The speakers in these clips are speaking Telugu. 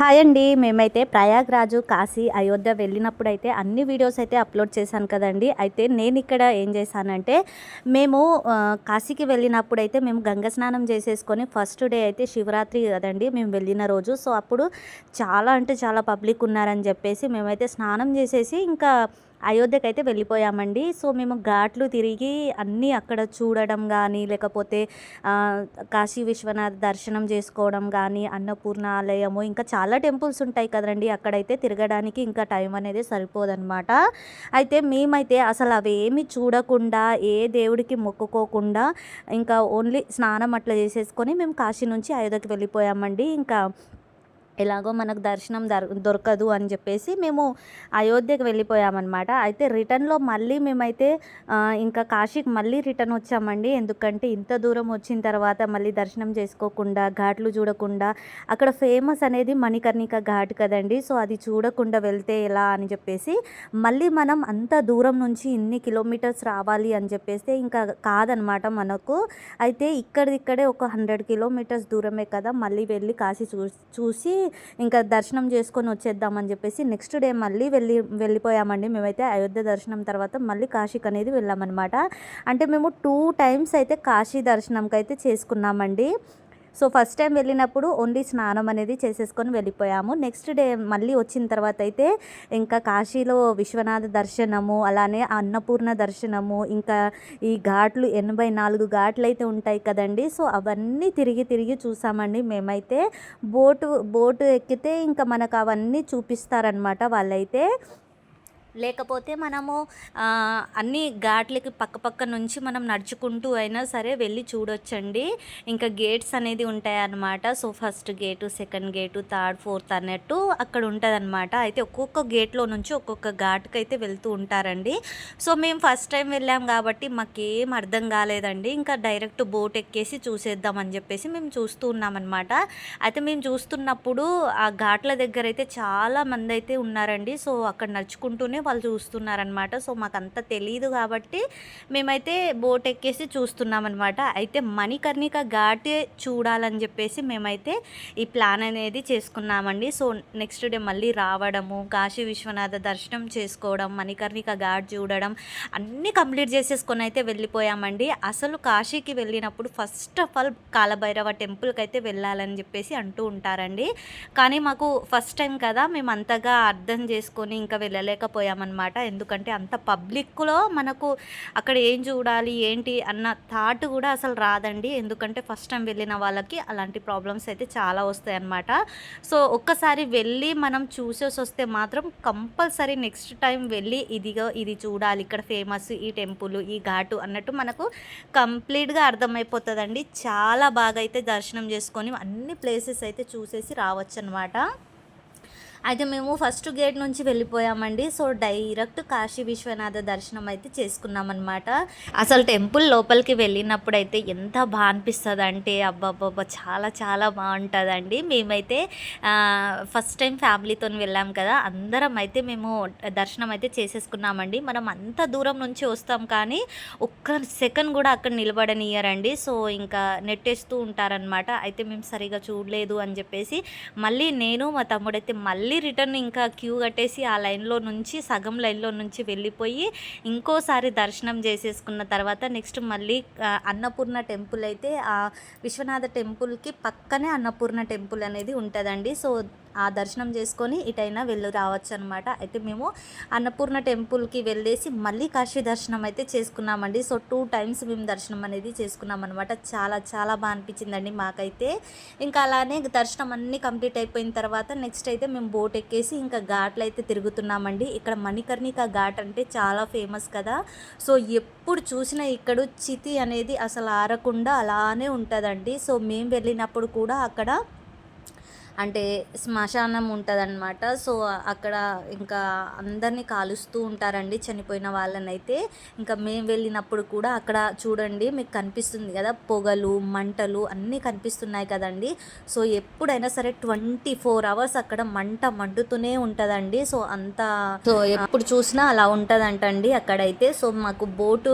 హాయ్ అండి. మేమైతే ప్రయాగ్రాజు కాశీ అయోధ్య వెళ్ళినప్పుడు అయితే అన్ని వీడియోస్ అయితే అప్లోడ్ చేశాను కదండి. అయితే నేను ఇక్కడ ఏం చేశానంటే మేము కాశీకి వెళ్ళినప్పుడు అయితే మేము గంగ స్నానం చేసేసుకొని ఫస్ట్ డే అయితే శివరాత్రి కదండి మేము వెళ్ళిన రోజు. సో అప్పుడు చాలా అంటే చాలా పబ్లిక్ ఉన్నారని చెప్పేసి మేమైతే స్నానం చేసేసి ఇంకా అయోధ్యకి అయితే వెళ్ళిపోయామండి. సో మేము ఘాట్లు తిరిగి అన్నీ అక్కడ చూడడం కానీ లేకపోతే కాశీ విశ్వనాథ్ దర్శనం చేసుకోవడం కానీ అన్నపూర్ణ ఆలయము ఇంకా చాలా టెంపుల్స్ ఉంటాయి కదండి. అక్కడైతే తిరగడానికి ఇంకా టైం అనేది సరిపోదన్నమాట. అయితే మేమైతే అసలు అవి ఏమి చూడకుండా ఏ దేవుడికి మొక్కుకోకుండా ఇంకా ఓన్లీ స్నానం అట్లా చేసేసుకొని మేము కాశీ నుంచి అయోధ్యకి వెళ్ళిపోయామండి. ఇంకా ఎలాగో మనకు దర్శనం దొర దొరకదు అని చెప్పేసి మేము అయోధ్యకు వెళ్ళిపోయామన్నమాట. అయితే రిటర్న్లో మళ్ళీ మేమైతే ఇంకా కాశీకి మళ్ళీ రిటర్న్ వచ్చామండి. ఎందుకంటే ఇంత దూరం వచ్చిన తర్వాత మళ్ళీ దర్శనం చేసుకోకుండా ఘాట్లు చూడకుండా అక్కడ ఫేమస్ అనేది మణికర్ణిక ఘాట్ కదండి. సో అది చూడకుండా వెళ్తే ఎలా అని చెప్పేసి మళ్ళీ మనం అంత దూరం నుంచి ఇన్ని కిలోమీటర్స్ రావాలి అని చెప్పేసి ఇంకా కాదనమాట మనకు. అయితే ఇక్కడిక్కడే ఒక హండ్రెడ్ కిలోమీటర్స్ దూరమే కదా మళ్ళీ వెళ్ళి కాశీ చూ చూసి ఇంకా దర్శనం చేసుకొని వచ్చేద్దామని చెప్పేసి నెక్స్ట్ డే మళ్ళీ వెళ్ళి వెళ్ళిపోయామండి. మేమైతే అయోధ్య దర్శనం తర్వాత మళ్ళీ కాశీకి అనేది వెళ్ళామన్నమాట. అంటే మేము టూ టైమ్స్ అయితే కాశీ దర్శనంకి అయితే చేసుకున్నామండి. సో ఫస్ట్ టైం వెళ్ళినప్పుడు ఓన్లీ స్నానం అనేది చేసేసుకొని వెళ్ళిపోయాము. నెక్స్ట్ డే మళ్ళీ వచ్చిన తర్వాత అయితే ఇంకా కాశీలో విశ్వనాథ దర్శనము అలానే అన్నపూర్ణ దర్శనము ఇంకా ఈ ఘాట్లు ఎనభై నాలుగు ఘాట్లు అయితే ఉంటాయి కదండి. సో అవన్నీ తిరిగి తిరిగి చూసామండి. మేమైతే బోటు బోటు ఎక్కితే ఇంకా మనకు అవన్నీ చూపిస్తారనమాట వాళ్ళైతే. లేకపోతే మనము అన్ని ఘాట్లకి పక్క పక్క నుంచి మనం నడుచుకుంటూ అయినా సరే వెళ్ళి చూడొచ్చండి. ఇంకా గేట్స్ అనేది ఉంటాయన్నమాట. So first gate second gate third fourth అన్నట్టు అక్కడ ఉంటుంది అయితే ఒక్కొక్క గేట్లో నుంచి ఒక్కొక్క ఘాట్కి అయితే వెళ్తూ ఉంటారండి. సో మేము ఫస్ట్ టైం వెళ్ళాం కాబట్టి మాకేం అర్థం కాలేదండి. ఇంకా డైరెక్ట్ బోట్ ఎక్కేసి చూసేద్దామని చెప్పేసి మేము చూస్తూ ఉన్నామన్నమాట. అయితే మేము చూస్తున్నప్పుడు ఆ ఘాట్ల దగ్గర అయితే చాలా మంది అయితే ఉన్నారండి. సో అక్కడ నడుచుకుంటూనే వాళ్ళు చూస్తున్నారనమాట సో మాకు అంత తెలియదు కాబట్టి మేమైతే బోట్ ఎక్కేసి చూస్తున్నామన్నమాట. అయితే మణికర్ణిక ఘాటే చూడాలని చెప్పేసి మేమైతే ఈ ప్లాన్ అనేది చేసుకున్నామండి. సో నెక్స్ట్ డే మళ్ళీ రావడము కాశీ విశ్వనాథ దర్శనం చేసుకోవడం మణికర్ణిక ఘాట్ చూడడం అన్నీ కంప్లీట్ చేసేసుకొని అయితే వెళ్ళిపోయామండి. అసలు కాశీకి వెళ్ళినప్పుడు ఫస్ట్ ఆఫ్ ఆల్ కాలభైరవ టెంపుల్కి అయితే వెళ్ళాలని చెప్పేసి అంటూ ఉంటారండి. కానీ మాకు ఫస్ట్ టైం కదా మేము అంతగా అర్థం చేసుకొని ఇంకా వెళ్ళలేకపోయామన్నమాట ఎందుకంటే అంత పబ్లిక్లో మనకు అక్కడ ఏం చూడాలి ఏంటి అన్న థాట్ కూడా అసలు రాదండి. ఎందుకంటే ఫస్ట్ టైం వెళ్ళిన వాళ్ళకి అలాంటి ప్రాబ్లమ్స్ అయితే చాలా వస్తాయి అన్నమాట సో ఒక్కసారి వెళ్ళి మనం చూసేసి వస్తే మాత్రం కంపల్సరీ నెక్స్ట్ టైం వెళ్ళి ఇదిగో ఇది చూడాలి ఇక్కడ ఫేమస్ ఈ టెంపుల్ ఈ ఘాటు అన్నట్టు మనకు కంప్లీట్గా అర్థమైపోతుందండి. చాలా బాగా అయితే దర్శనం చేసుకొని అన్ని ప్లేసెస్ అయితే చూసేసి రావచ్చు అనమాట అయితే మేము ఫస్ట్ గేట్ నుంచి వెళ్ళిపోయామండి. సో డైరెక్ట్ కాశీ విశ్వనాథ దర్శనం అయితే చేసుకున్నామన్నమాట. అసలు టెంపుల్ లోపలికి వెళ్ళినప్పుడు అయితే ఎంత బాగా అనిపిస్తుంది అంటే అబ్బాబ్బా చాలా చాలా బాగుంటుందండి. మేమైతే ఫస్ట్ టైం ఫ్యామిలీతో వెళ్ళాం కదా అందరం అయితే మేము దర్శనం అయితే చేసేసుకున్నామండి. మనం అంత దూరం నుంచి వస్తాం కానీ ఒక్క సెకండ్ కూడా అక్కడ నిలబడనియరండి. సో ఇంకా నెట్టేస్తూ ఉంటారనమాట అయితే మేము సరిగా చూడలేదు అని చెప్పేసి మళ్ళీ నేను మా తమ్ముడైతే మళ్ళీ రిటర్న్ ఇంకా క్యూ కట్టేసి ఆ లైన్లో నుంచి సగం లైన్లో నుంచి వెళ్ళిపోయి ఇంకోసారి దర్శనం చేసేసుకున్న తర్వాత నెక్స్ట్ మళ్ళీ అన్నపూర్ణ టెంపుల్ అయితే ఆ విశ్వనాథ టెంపుల్కి పక్కనే అన్నపూర్ణ టెంపుల్ అనేది ఉంటుందండి. సో ఆ దర్శనం చేసుకొని ఇటైనా వెళ్ళి రావచ్చు అనమాట అయితే మేము అన్నపూర్ణ టెంపుల్కి వెళ్ళేసి మళ్ళీ కాశీ దర్శనం అయితే చేసుకున్నామండి. సో టూ టైమ్స్ మేము దర్శనం అనేది చేసుకున్నాం అనమాట చాలా చాలా బాగా అనిపించిందండి మాకైతే. ఇంకా అలానే దర్శనం అన్నీ కంప్లీట్ అయిపోయిన తర్వాత నెక్స్ట్ అయితే మేము బోట్ ఎక్కేసి ఇంకా ఘాట్లు అయితే తిరుగుతున్నామండి. ఇక్కడ మణికర్ణిక ఘాట్ అంటే చాలా ఫేమస్ కదా. సో ఎప్పుడు చూసినా ఇక్కడ చితి అనేది అసలు ఆరకుండా అలానే ఉంటుందండి. సో మేము వెళ్ళినప్పుడు కూడా అక్కడ అంటే శ్మశానం ఉంటుందన్నమాట. సో అక్కడ ఇంకా అందరినీ కాలుస్తూ ఉంటారండి చనిపోయిన వాళ్ళనైతే. ఇంకా మేము వెళ్ళినప్పుడు కూడా అక్కడ చూడండి మీకు కనిపిస్తుంది కదా పొగలు మంటలు అన్నీ కనిపిస్తున్నాయి కదండి. సో ఎప్పుడైనా సరే ట్వంటీ ఫోర్ అవర్స్ అక్కడ మంట మండుతూనే ఉంటుందండి. సో అంత సో ఎప్పుడు చూసినా అలా ఉంటుందంటండి అక్కడైతే. సో మాకు బోటు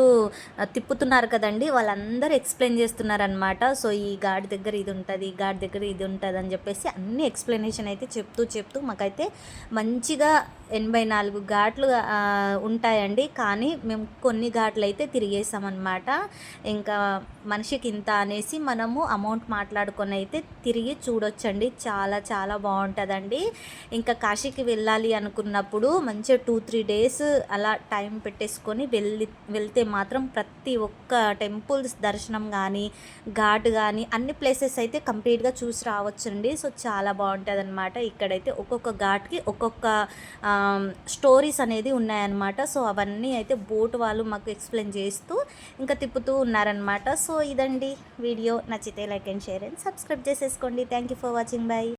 తిప్పుతున్నారు కదండి వాళ్ళందరూ ఎక్స్ప్లెయిన్ చేస్తున్నారనమాట సో ఈ గాడి దగ్గర ఇది ఉంటుంది ఈ గాడి దగ్గర ఇది ఉంటుంది అని చెప్పేసి అన్ని అన్ని ఎక్స్ప్లెనేషన్ అయితే చెప్తూ చెప్తూ మాకైతే మంచిగా ఎనభై నాలుగు ఘాట్లు ఉంటాయండి. కానీ మేము కొన్ని ఘాట్లు అయితే తిరిగేసామన్నమాట. ఇంకా మనిషికి ఇంత అనేసి మనము అమౌంట్ మాట్లాడుకొని అయితే తిరిగి చూడొచ్చండి. చాలా చాలా బాగుంటుందండి ఇంకా కాశీకి వెళ్ళాలి అనుకున్నప్పుడు మంచిగా టూ త్రీ డేస్ అలా టైం పెట్టేసుకొని వెళ్ళి వెళ్తే మాత్రం ప్రతి ఒక్క టెంపుల్స్ దర్శనం కానీ ఘాట్ కానీ అన్ని ప్లేసెస్ అయితే కంప్లీట్గా చూసి రావచ్చండి. సో చాలా బాగుంటుంది అనమాట ఇక్కడైతే ఒక్కొక్క ఘాట్కి ఒక్కొక్క స్టోరీస్ అనేది ఉన్నాయన్నమాట. సో అవన్నీ అయితే బోట్ వాళ్ళు మాకు ఎక్స్ప్లెయిన్ చేస్తూ ఇంకా తిప్పుతూ ఉన్నారనమాట సో సో ఇదండి. వీడియో నచ్చితే like and share and subscribe చేసేసుకోండి. Thank you for watching bye